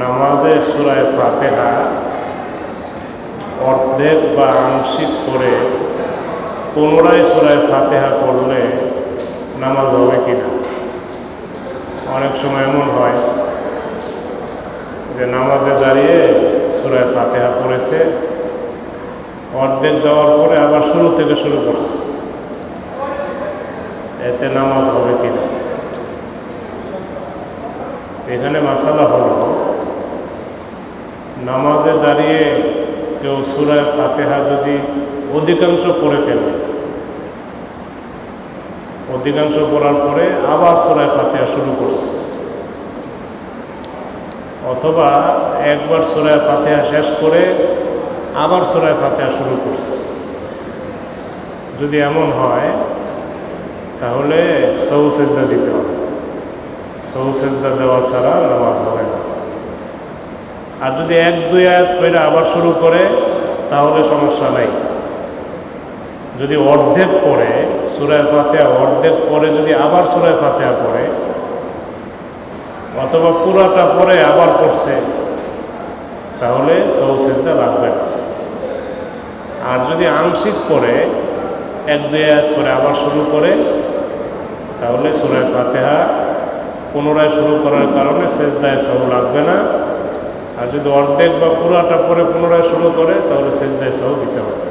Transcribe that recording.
নামাজে সুরায় ফাতেহা অর্ধেক বা আংশিক করে পুনরায় সুরায় ফাতেহা পড়লে নামাজ হবে কি না অনেক সময় এমন হয় যে নামাজে দাঁড়িয়ে সুরায় ফাতেহা পড়েছে, অর্ধেক যাওয়ার পরে আবার শুরু থেকে শুরু করছে। এতে নামাজ হবে কি না এখানে মাসালা হলো নামাজে দাঁড়িয়ে কেউ সুরায় ফাতেহা যদি অধিকাংশ পড়ে ফেলে, অধিকাংশ পড়ার পরে আবার সুরায় ফাতেহা শুরু করছে। অথবা একবার সুরায় ফাতেহা শেষ করে আবার সুরায় ফাতেহা শুরু করছে। যদি এমন হয়, তাহলে সৌ সেজদা দিতে হবে। সৌ সেজদা দেওয়া ছাড়া নামাজ হবে না। আর যদি এক, দুই আয়াত পড়ে আবার শুরু করে, তাহলে সমস্যা নাই। যদি অর্ধেক পড়ে, সুরায় ফাতেহা অর্ধেক পরে যদি আবার সুরায় ফাতেহা পড়ে, অথবা পুরাটা পরে আবার পড়ছে, তাহলে সৌ সেজদা লাগবে আর যদি আংশিক পরে এক, দুই আয়াত পরে আবার শুরু করে, তাহলে সুরায় ফাতেহা পুনরায় শুরু করার কারণে সেজদায় সৌ লাগবে না। আর যদি অর্ধেক বা পুরাটা পরে পুনরায় শুরু করে তাহলে সেজদায় সাহ দিতে হবে।